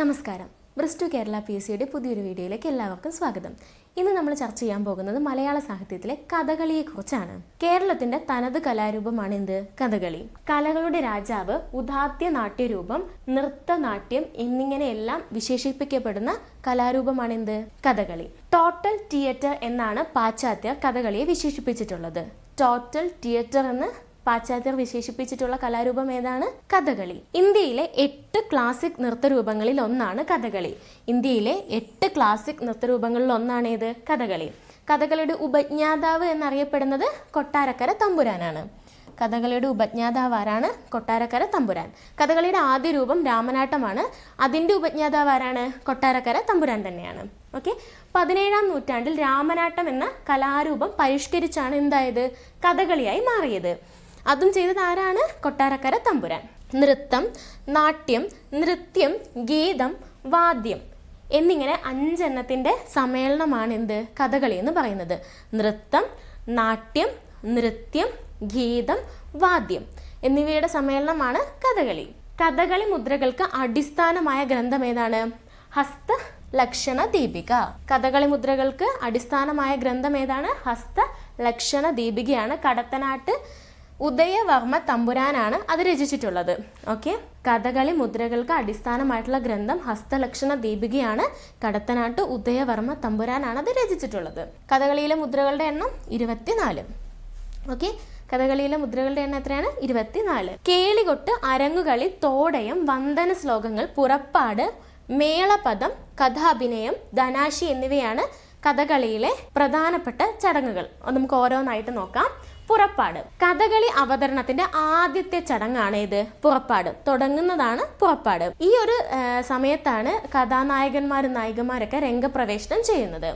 നമസ്കാരം. ബ്രിസ്റ്റു Kerala P S സിയുടെ പുതിയൊരു വീഡിയോയിലേക്ക് എല്ലാവർക്കും സ്വാഗതം. ഇന്ന് നമ്മൾ ചർച്ച ചെയ്യാൻ പോകുന്നത് മലയാള സാഹിത്യത്തിലെ കഥകളിയെക്കുറിച്ചാണ്. കേരളത്തിന്റെ തനത് കലാരൂപമാണ് എന്ത്? കഥകളി. കലകളുടെ രാജാവ് ഉദാത്യ നാട്യരൂപം നൃത്തനാട്യം എന്നിങ്ങനെയെല്ലാം വിശേഷിപ്പിക്കപ്പെടുന്ന കലാരൂപമാണ് എന്ത്? കഥകളി. ടോട്ടൽ തിയേറ്റർ എന്നാണ് പാശ്ചാത്യർ കഥകളിയെ വിശേഷിപ്പിച്ചിട്ടുള്ളത്. ടോട്ടൽ തിയേറ്റർ എന്ന് പാശ്ചാത്യർ വിശേഷിപ്പിച്ചിട്ടുള്ള കലാരൂപം ഏതാണ്? കഥകളി. ഇന്ത്യയിലെ എട്ട് ക്ലാസിക് നൃത്തരൂപങ്ങളിൽ ഒന്നാണ് കഥകളി. ഇന്ത്യയിലെ എട്ട് ക്ലാസിക് നൃത്തരൂപങ്ങളിൽ ഏത്? കഥകളി. കഥകളിയുടെ ഉപജ്ഞാതാവ് എന്നറിയപ്പെടുന്നത് കൊട്ടാരക്കര തമ്പുരാനാണ്. കഥകളിയുടെ ഉപജ്ഞാതാവ് ആരാണ്? കൊട്ടാരക്കര തമ്പുരാൻ. കഥകളിയുടെ ആദ്യ രൂപം രാമനാട്ടമാണ്. അതിന്റെ ഉപജ്ഞാതാവ് ആരാണ്? കൊട്ടാരക്കര തമ്പുരാൻ തന്നെയാണ്. ഓക്കെ? പതിനേഴാം നൂറ്റാണ്ടിൽ രാമനാട്ടം എന്ന കലാരൂപം പരിഷ്കരിച്ചാണ് എന്തായത്? കഥകളിയായി മാറിയത്. അതും ചെയ്തത് ആരാണ്? കൊട്ടാരക്കര തമ്പുരാൻ. നൃത്തം നാട്യം നൃത്യം ഗീതം വാദ്യം എന്നിങ്ങനെ അഞ്ചെണ്ണത്തിന്റെ സമ്മേളനമാണ് എന്ത്? കഥകളി എന്ന് പറയുന്നത്. നൃത്തം നാട്യം നൃത്യം ഗീതം വാദ്യം എന്നിവയുടെ സമ്മേളനമാണ് കഥകളി. കഥകളി മുദ്രകൾക്ക് അടിസ്ഥാനമായ ഗ്രന്ഥം ഏതാണ്? ഹസ്ത ലക്ഷണ ദീപിക. കഥകളി മുദ്രകൾക്ക് അടിസ്ഥാനമായ ഗ്രന്ഥം ഏതാണ്? ഹസ്ത ലക്ഷണ ദീപികയാണ് കടത്തനാട്ട് ഉദയവർമ്മ തമ്പുരാനാണ് അത് രചിച്ചിട്ടുള്ളത്. ഓക്കെ? കഥകളി മുദ്രകൾക്ക് അടിസ്ഥാനമായിട്ടുള്ള ഗ്രന്ഥം ഹസ്തലക്ഷണ ദീപികയാണ് കടത്തനാട്ട് ഉദയവർമ്മ തമ്പുരാനാണ് അത് രചിച്ചിട്ടുള്ളത്. കഥകളിയിലെ മുദ്രകളുടെ എണ്ണം ഇരുപത്തിനാല്. ഓക്കെ? കഥകളിയിലെ മുദ്രകളുടെ എണ്ണം എത്രയാണ്? ഇരുപത്തിനാല്. കേളികൊട്ട് അരങ്ങുകളി തോടയം വന്ദന ശ്ലോകങ്ങൾ പുറപ്പാട് മേളപദം കഥാഭിനയം ധനാശി എന്നിവയാണ് കഥകളിയിലെ പ്രധാനപ്പെട്ട ചടങ്ങുകൾ. നമുക്ക് ഓരോന്നായിട്ട് നോക്കാം. പുറപ്പാട്. കഥകളി അവതരണത്തിന്റെ ആദ്യത്തെ ചടങ്ങാണ് ഇത്. പുറപ്പാട്. തുടങ്ങുന്നതാണ് പുറപ്പാട്. ഈ ഒരു സമയത്താണ് കഥാനായകന്മാരും നായികമാരൊക്കെ രംഗപ്രവേശനം ചെയ്യുന്നത്.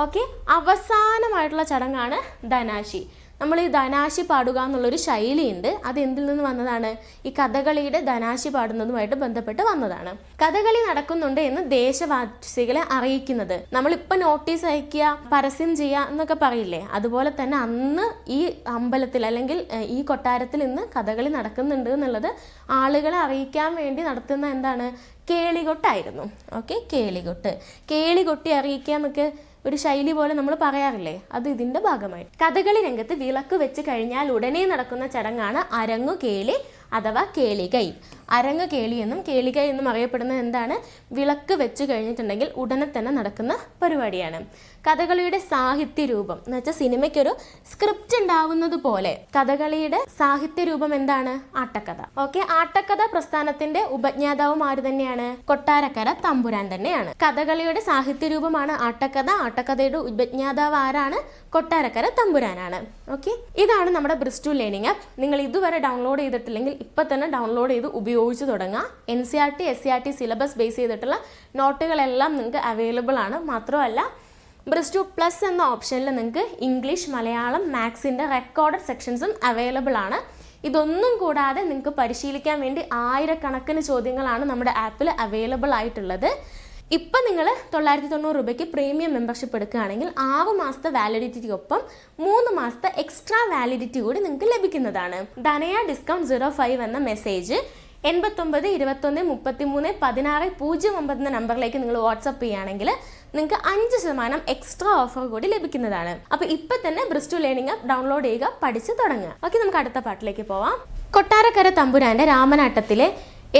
ഓക്കെ? അവസാനമായിട്ടുള്ള ചടങ്ങാണ് ധനാശി. നമ്മൾ ഈ ധനാശി പാടുക എന്നുള്ളൊരു ശൈലിയുണ്ട്. അത് എന്തിൽ നിന്ന് വന്നതാണ്? ഈ കഥകളിയുടെ ധനാശി പാടുന്നതുമായിട്ട് ബന്ധപ്പെട്ട് വന്നതാണ്. കഥകളി നടക്കുന്നുണ്ട് എന്ന് ദേശവാസികളെ അറിയിക്കുന്നത്. നമ്മളിപ്പോൾ നോട്ടീസ് അയക്കുക പരസ്യം ചെയ്യുക എന്നൊക്കെ പറയില്ലേ? അതുപോലെ തന്നെ അന്ന് ഈ അമ്പലത്തിൽ അല്ലെങ്കിൽ ഈ കൊട്ടാരത്തിൽ ഇന്ന് കഥകളി നടക്കുന്നുണ്ട് എന്നുള്ളത് ആളുകളെ അറിയിക്കാൻ വേണ്ടി നടത്തുന്ന എന്താണ്? കേളികൊട്ടായിരുന്നു. ഓക്കെ കേളികൊട്ട്. കേളികൊട്ടി അറിയിക്കുക എന്നൊക്കെ ഒരു ശൈലി പോലെ നമ്മൾ പറയാറില്ലേ? അത് ഇതിന്റെ ഭാഗമായി. കഥകളി രംഗത്ത് വിളക്ക് വെച്ച് കഴിഞ്ഞാൽ ഉടനെ നടക്കുന്ന ചടങ്ങാണ് അരങ്ങു കേളി അഥവാ കേളികൈ. അരങ്ങ് കേളി എന്നും കേളികൈ എന്നും അറിയപ്പെടുന്ന എന്താണ്? വിളക്ക് വെച്ച് കഴിഞ്ഞിട്ടുണ്ടെങ്കിൽ ഉടനെ തന്നെ നടക്കുന്ന പരിപാടിയാണ്. കഥകളിയുടെ സാഹിത്യ രൂപം. എന്ന് വെച്ചാൽ സിനിമയ്ക്കൊരു സ്ക്രിപ്റ്റ് ഉണ്ടാവുന്നത് പോലെ കഥകളിയുടെ സാഹിത്യ രൂപം എന്താണ്? ആട്ടക്കഥ. ഓക്കെ ആട്ടക്കഥ പ്രസ്ഥാനത്തിന്റെ ഉപജ്ഞാതാവും ആര് തന്നെയാണ്? കൊട്ടാരക്കര തമ്പുരാൻ തന്നെയാണ്. കഥകളിയുടെ സാഹിത്യ രൂപമാണ് ആട്ടക്കഥ. ആട്ടക്കഥയുടെ ഉപജ്ഞാതാവ് ആരാണ്? കൊട്ടാരക്കര തമ്പുരാനാണ്. ഓക്കെ ഇതാണ് നമ്മുടെ ബ്രിസ്റ്റു ലേണിംഗ് ആപ്പ്. നിങ്ങൾ ഇതുവരെ ഡൗൺലോഡ് ചെയ്തിട്ടില്ലെങ്കിൽ ഇപ്പൊ തന്നെ ഡൗൺലോഡ് ചെയ്ത് ഉപയോഗിച്ച് തുടങ്ങാം. N C R T S C R T syllabus base ചെയ്തിട്ടുള്ള നോട്ടുകളെല്ലാം നിങ്ങൾക്ക് അവൈലബിൾ ആണ്. മാത്രമല്ല ബ്രിസ്റ്റു പ്ലസ് എന്ന ഓപ്ഷനിൽ നിങ്ങൾക്ക് ഇംഗ്ലീഷ് മലയാളം മാത്സിന്റെ റെക്കോർഡഡ് സെക്ഷൻസും അവൈലബിൾ ആണ്. ഇതൊന്നും കൂടാതെ നിങ്ങൾക്ക് പരിശീലിക്കാൻ വേണ്ടി ആയിരക്കണക്കിന് ചോദ്യങ്ങളാണ് നമ്മുടെ ആപ്പിൽ അവൈലബിൾ ആയിട്ടുള്ളത്. ഇപ്പം നിങ്ങൾ തൊള്ളായിരത്തി തൊണ്ണൂറ് രൂപയ്ക്ക് പ്രീമിയം മെമ്പർഷിപ്പ് എടുക്കുകയാണെങ്കിൽ ആറ് മാസത്തെ വാലിഡിറ്റിക്കൊപ്പം മൂന്ന് മാസത്തെ എക്സ്ട്രാ വാലിഡിറ്റി കൂടി നിങ്ങൾക്ക് ലഭിക്കുന്നതാണ്. ധനയ ഡിസ്കൗണ്ട് സീറോ ഫൈവ് എന്ന മെസ്സേജ് എൺപത്തൊമ്പത് ഇരുപത്തൊന്ന് മുപ്പത്തി മൂന്ന് പതിനാറ് പൂജ്യം ഒമ്പത് എന്ന നമ്പറിലേക്ക് നിങ്ങൾ വാട്സപ്പ് ചെയ്യുകയാണെങ്കിൽ നിങ്ങൾക്ക് അഞ്ച് ശതമാനം എക്സ്ട്രാ ഓഫർ കൂടി ലഭിക്കുന്നതാണ്. അപ്പോൾ ഇപ്പൊ തന്നെ ബ്രിസ്റ്റു ലേണിംഗ് ആപ്പ് ഡൗൺലോഡ് ചെയ്യുക പഠിച്ച് തുടങ്ങുക. ഓക്കെ നമുക്ക് അടുത്ത പാട്ടിലേക്ക് പോവാം. കൊട്ടാരക്കര തമ്പുരാന്റെ രാമനാട്ടത്തിലെ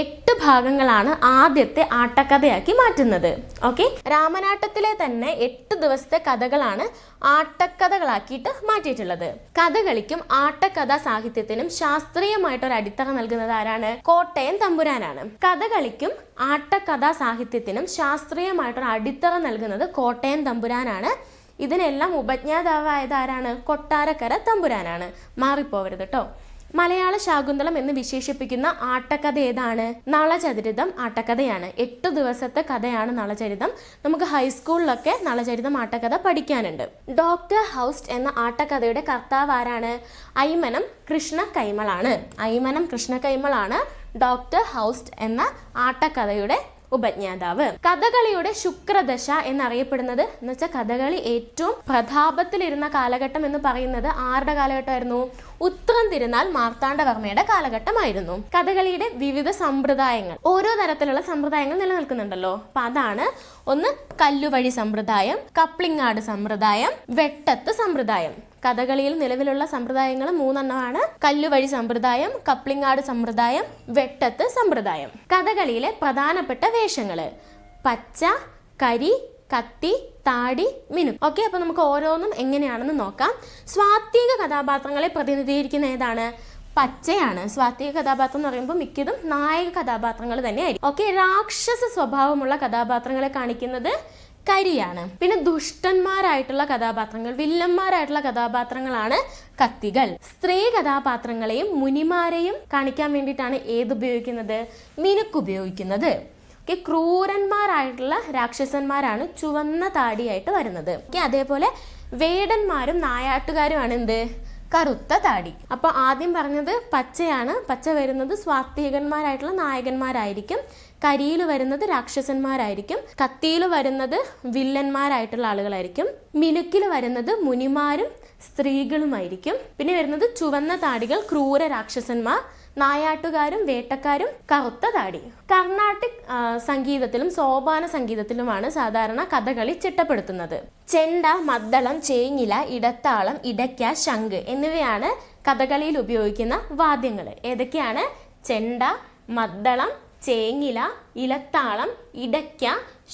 എട്ട് ഭാഗങ്ങളാണ് ആദ്യത്തെ ആട്ടക്കഥയാക്കി മാറ്റുന്നത്. ഓക്കെ? രാമനാട്ടത്തിലെ തന്നെ എട്ട് ദിവസത്തെ കഥകളാണ് ആട്ടക്കഥകളാക്കിയിട്ട് മാറ്റിയിട്ടുള്ളത്. കഥകളിക്കും ആട്ടക്കഥാ സാഹിത്യത്തിനും ശാസ്ത്രീയമായിട്ട് ഒരു അടിത്തറ നൽകുന്നത് ആരാണ്? കോട്ടയം തമ്പുരാനാണ്. കഥകളിക്കും ആട്ടക്കഥാ സാഹിത്യത്തിനും ശാസ്ത്രീയമായിട്ടൊരു അടിത്തറ നൽകുന്നത് കോട്ടയം തമ്പുരാനാണ്. ഇതിനെല്ലാം ഉപജ്ഞാതാവായത് ആരാണ്? കൊട്ടാരക്കര തമ്പുരാനാണ്. മാറിപ്പോവരുത് കേട്ടോ മലയാള ശാകുന്തളം എന്ന് വിശേഷിപ്പിക്കുന്ന ആട്ടക്കഥ ഏതാണ്? നളചരിതം ആട്ടക്കഥയാണ്. എട്ട് ദിവസത്തെ കഥയാണ് നളചരിതം. നമുക്ക് ഹൈസ്കൂളിലൊക്കെ നളചരിതം ആട്ടക്കഥ പഠിക്കാനുണ്ട്. ഡോക്ടർ ഹൗസ്റ്റ് എന്ന ആട്ടക്കഥയുടെ കർത്താവ് ആരാണ്? ഐമനം കൃഷ്ണ കൈമളാണ്. ഐമനം കൃഷ്ണ കൈമളാണ് ഡോക്ടർ ഹൗസ്റ്റ് എന്ന ആട്ടക്കഥയുടെ ഉപജ്ഞാതാവ്. കഥകളിയുടെ ശുക്രദശ എന്നറിയപ്പെടുന്നത് എന്ന് വെച്ചാൽ കഥകളി ഏറ്റവും പ്രതാപത്തിലിരുന്ന കാലഘട്ടം എന്ന് പറയുന്നത് ആരുടെ കാലഘട്ടമായിരുന്നു? ഉത്രം തിരുനാൾ മാർത്താണ്ഡവർമ്മയുടെ കാലഘട്ടമായിരുന്നു. കഥകളിയുടെ വിവിധ സമ്പ്രദായങ്ങൾ. ഓരോ തരത്തിലുള്ള സമ്പ്രദായങ്ങൾ നിലനിൽക്കുന്നുണ്ടല്ലോ. അപ്പൊ അതാണ് ഒന്ന് കല്ലുവഴി സമ്പ്രദായം കപ്ലിങ്ങാട് സമ്പ്രദായം വെട്ടത്ത് സമ്പ്രദായം. കഥകളിയിൽ നിലവിലുള്ള സമ്പ്രദായങ്ങൾ മൂന്നെണ്ണമാണ്. കല്ലുവഴി സമ്പ്രദായം കപ്ലിങ്ങാട് സമ്പ്രദായം വെട്ടത്ത് സമ്പ്രദായം. കഥകളിയിലെ പ്രധാനപ്പെട്ട വേഷങ്ങൾ. പച്ച കരി കത്തി താടി മിനു. ഓക്കെ അപ്പൊ നമുക്ക് ഓരോന്നും എങ്ങനെയാണെന്ന് നോക്കാം. സ്വാത്വിക കഥാപാത്രങ്ങളെ പ്രതിനിധീകരിക്കുന്ന ഏതാണ്? പച്ചയാണ്. സ്വാത്വിക കഥാപാത്രം എന്ന് പറയുമ്പോൾ മിക്കതും നായക കഥാപാത്രങ്ങൾ തന്നെയായിരിക്കും. ഓക്കെ രാക്ഷസ സ്വഭാവമുള്ള കഥാപാത്രങ്ങളെ കാണിക്കുന്നത് കരിയാണ്. പിന്നെ ദുഷ്ടന്മാരായിട്ടുള്ള കഥാപാത്രങ്ങൾ വില്ലന്മാരായിട്ടുള്ള കഥാപാത്രങ്ങളാണ് കത്തികൾ. സ്ത്രീ കഥാപാത്രങ്ങളെയും മുനിമാരെയും കാണിക്കാൻ വേണ്ടിയിട്ടാണ് ഏത് ഉപയോഗിക്കുന്നത് മിനുക്ക് ഉപയോഗിക്കുന്നത്. ഓക്കെ ക്രൂരന്മാരായിട്ടുള്ള രാക്ഷസന്മാരാണ് ചുവന്ന താടിയായിട്ട് വരുന്നത്. അതേപോലെ വേടന്മാരും നായാട്ടുകാരുമാണ് എന്ത് കറുത്ത താടി. അപ്പൊ ആദ്യം പറഞ്ഞത് പച്ചയാണ്. പച്ച വരുന്നത് സ്വാത്വികന്മാരായിട്ടുള്ള നായകന്മാരായിരിക്കും. കരിയിൽ വരുന്നത് രാക്ഷസന്മാരായിരിക്കും. കത്തിയിൽ വരുന്നത് വില്ലന്മാരായിട്ടുള്ള ആളുകളായിരിക്കും. മിനുക്കിൽ വരുന്നത് മുനിമാരും സ്ത്രീകളുമായിരിക്കും. പിന്നെ വരുന്നത് ചുവന്ന താടികൾ ക്രൂര രാക്ഷസന്മാർ. നായാട്ടുകാരും വേട്ടക്കാരും കറുത്ത താടി. കർണാട്ടിക് സംഗീതത്തിലും സോപാന സംഗീതത്തിലുമാണ് സാധാരണ കഥകളി ചിട്ടപ്പെടുത്തുന്നത്. ചെണ്ട മദ്ദളം ചേങ്ങില ഇടത്താളം ഇടയ്ക്ക ശംഖ് എന്നിവയാണ് കഥകളിയിൽ ഉപയോഗിക്കുന്ന വാദ്യങ്ങൾ. ഏതൊക്കെയാണ്? ചെണ്ട മദ്ദളം ചേങ്ങില ഇലത്താളം ഇടയ്ക്ക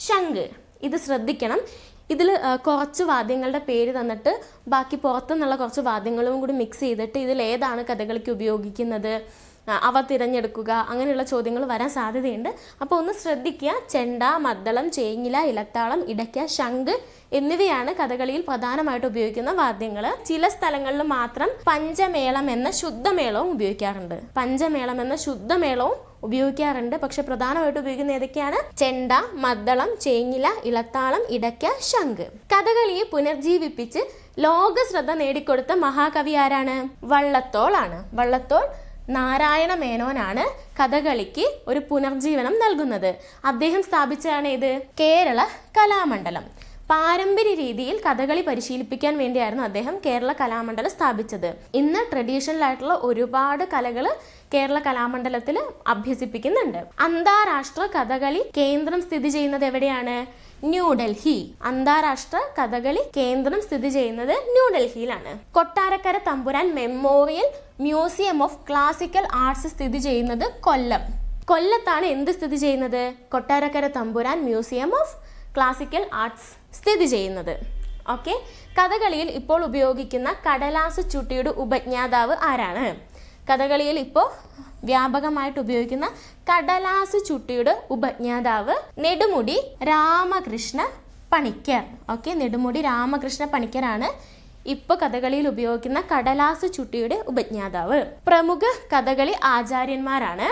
ശംഖ്. ഇത് ശ്രദ്ധിക്കണം. ഇതിൽ കുറച്ച് വാദ്യങ്ങളുടെ പേര് തന്നിട്ട് ബാക്കി പുറത്തുനിന്നുള്ള കുറച്ച് വാദ്യങ്ങളും കൂടി മിക്സ് ചെയ്തിട്ട് ഇതിൽ ഏതാണ് കഥകളിക്ക് ഉപയോഗിക്കുന്നത്. അവ തിരഞ്ഞെടുക്കുക അങ്ങനെയുള്ള ചോദ്യങ്ങൾ വരാൻ സാധ്യതയുണ്ട്. അപ്പോൾ ഒന്ന് ശ്രദ്ധിക്കുക ചെണ്ട മദ്ദളം ചേങ്ങില ഇലത്താളം ഇടയ്ക്ക ശംഖ് എന്നിവയാണ് കഥകളിയിൽ പ്രധാനമായിട്ട് ഉപയോഗിക്കുന്ന വാദ്യങ്ങൾ. ചില സ്ഥലങ്ങളിൽ മാത്രം പഞ്ചമേളം എന്ന ശുദ്ധമേളവും ഉപയോഗിക്കാറുണ്ട്. പഞ്ചമേളം എന്ന ശുദ്ധമേളവും ഉപയോഗിക്കാറുണ്ട്. പക്ഷെ പ്രധാനമായിട്ട് ഉപയോഗിക്കുന്ന ഏതൊക്കെയാണ്? ചെണ്ട മദ്ദളം ചേങ്ങില ഇളത്താളം ഇടയ്ക്ക ശംഖ്. കഥകളിയെ പുനർജീവിപ്പിച്ച് ലോക ശ്രദ്ധ നേടിക്കൊടുത്ത മഹാകവി ആരാണ്? വള്ളത്തോളാണ്. വള്ളത്തോൾ നാരായണ മേനോനാണ് കഥകളിക്ക് ഒരു പുനർജീവനം നൽകുന്നത്. അദ്ദേഹം സ്ഥാപിച്ചതാണ് ഇത് കേരള കലാമണ്ഡലം. പാരമ്പര്യ രീതിയിൽ കഥകളി പരിശീലിപ്പിക്കാൻ വേണ്ടിയായിരുന്നു അദ്ദേഹം കേരള കലാമണ്ഡലം സ്ഥാപിച്ചത്. ഇന്ന് ട്രഡീഷണൽ ആയിട്ടുള്ള ഒരുപാട് കലകൾ കേരള കലാമണ്ഡലത്തിൽ അഭ്യസിപ്പിക്കുന്നുണ്ട്. അന്താരാഷ്ട്ര കഥകളി കേന്ദ്രം സ്ഥിതി ചെയ്യുന്നത് എവിടെയാണ്? ന്യൂഡൽഹി. അന്താരാഷ്ട്ര കഥകളി കേന്ദ്രം സ്ഥിതി ചെയ്യുന്നത് ന്യൂഡൽഹിയിലാണ്. Kottarakkara Thampuran memorial museum of classical arts സ്ഥിതി ചെയ്യുന്നത് കൊല്ലം. കൊല്ലത്താണ് എന്ത് സ്ഥിതി ചെയ്യുന്നത്? കൊട്ടാരക്കര തമ്പുരാൻ മ്യൂസിയം ഓഫ് ക്ലാസിക്കൽ ആർട്സ് സ്ഥിതി ചെയ്യുന്നത്. ഓക്കെ. കഥകളിയിൽ ഇപ്പോൾ ഉപയോഗിക്കുന്ന കടലാസ് ചുട്ടിയുടെ ഉപജ്ഞാതാവ് ആരാണ്? കഥകളിയിൽ ഇപ്പോൾ വ്യാപകമായിട്ട് ഉപയോഗിക്കുന്ന കടലാസ് ചുട്ടിയുടെ ഉപജ്ഞാതാവ് നെടുമുടി രാമകൃഷ്ണ പണിക്കർ. ഓക്കെ നെടുമുടി രാമകൃഷ്ണ പണിക്കരാണ് ഇപ്പോൾ കഥകളിയിൽ ഉപയോഗിക്കുന്ന കടലാസ് ചുട്ടിയുടെ ഉപജ്ഞാതാവ്. പ്രമുഖ കഥകളി ആചാര്യന്മാരാണ്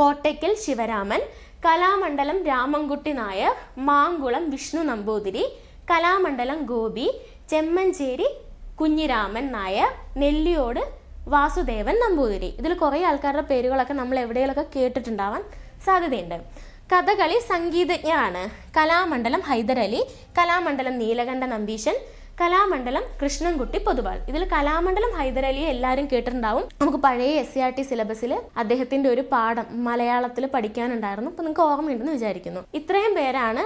കോട്ടയ്ക്കൽ ശിവരാമൻ കലാമണ്ഡലം രാമൻകുട്ടി നായർ മാങ്കുളം വിഷ്ണു നമ്പൂതിരി കലാമണ്ഡലം ഗോപി ചെമ്മഞ്ചേരി കുഞ്ഞിരാമൻ നായർ നെല്ലിയോട് വാസുദേവൻ നമ്പൂതിരി. ഇതിൽ കുറേ ആൾക്കാരുടെ പേരുകളൊക്കെ നമ്മൾ എവിടെയെങ്കിലൊക്കെ കേട്ടിട്ടുണ്ടാവാൻ സാധ്യതയുണ്ട്. കഥകളി സംഗീതജ്ഞരാണ് കലാമണ്ഡലം ഹൈദരലി കലാമണ്ഡലം നീലകണ്ഠ നമ്പീശൻ കലാമണ്ഡലം കൃഷ്ണൻകുട്ടി പൊതുവാൾ ഇതിൽ കലാമണ്ഡലം ഹൈദരലിയെ എല്ലാവരും കേട്ടിട്ടുണ്ടാവും. നമുക്ക് പഴയ എസ് സി ആർ ടി സിലബസിൽ അദ്ദേഹത്തിന്റെ ഒരു പാഠം മലയാളത്തിൽ പഠിക്കാനുണ്ടായിരുന്നു. അപ്പോൾ നിങ്ങൾക്ക് ഓർമ്മയുണ്ടെന്ന് വിചാരിക്കുന്നു. ഇത്രയും പേരാണ്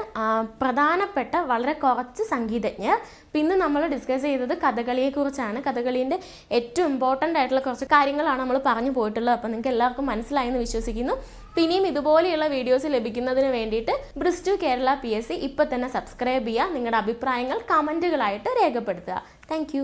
പ്രധാനപ്പെട്ട വളരെ കുറച്ച് സംഗീതജ്ഞർ പിന്നെ നമ്മൾ ഡിസ്കസ് ചെയ്തത് കഥകളിയെ കുറിച്ചാണ് കഥകളീന്റെ ഏറ്റവും ഇമ്പോർട്ടന്റ് ആയിട്ടുള്ള കുറച്ച് കാര്യങ്ങളാണ് നമ്മൾ പറഞ്ഞു പോയിട്ടുള്ളത്. അപ്പോൾ നിങ്ങൾക്ക് എല്ലാവർക്കും മനസ്സിലായെന്ന് വിശ്വസിക്കുന്നു. പിന്നെയും ഇതുപോലെയുള്ള വീഡിയോസ് ലഭിക്കുന്നതിന് വേണ്ടിയിട്ട് ബ്രിസ്റ്റു കേരള പി എസ് സി ഇപ്പം തന്നെ സബ്സ്ക്രൈബ് ചെയ്യുക. നിങ്ങളുടെ അഭിപ്രായങ്ങൾ കമന്റുകളായിട്ട് രേഖപ്പെടുത്തുക. താങ്ക്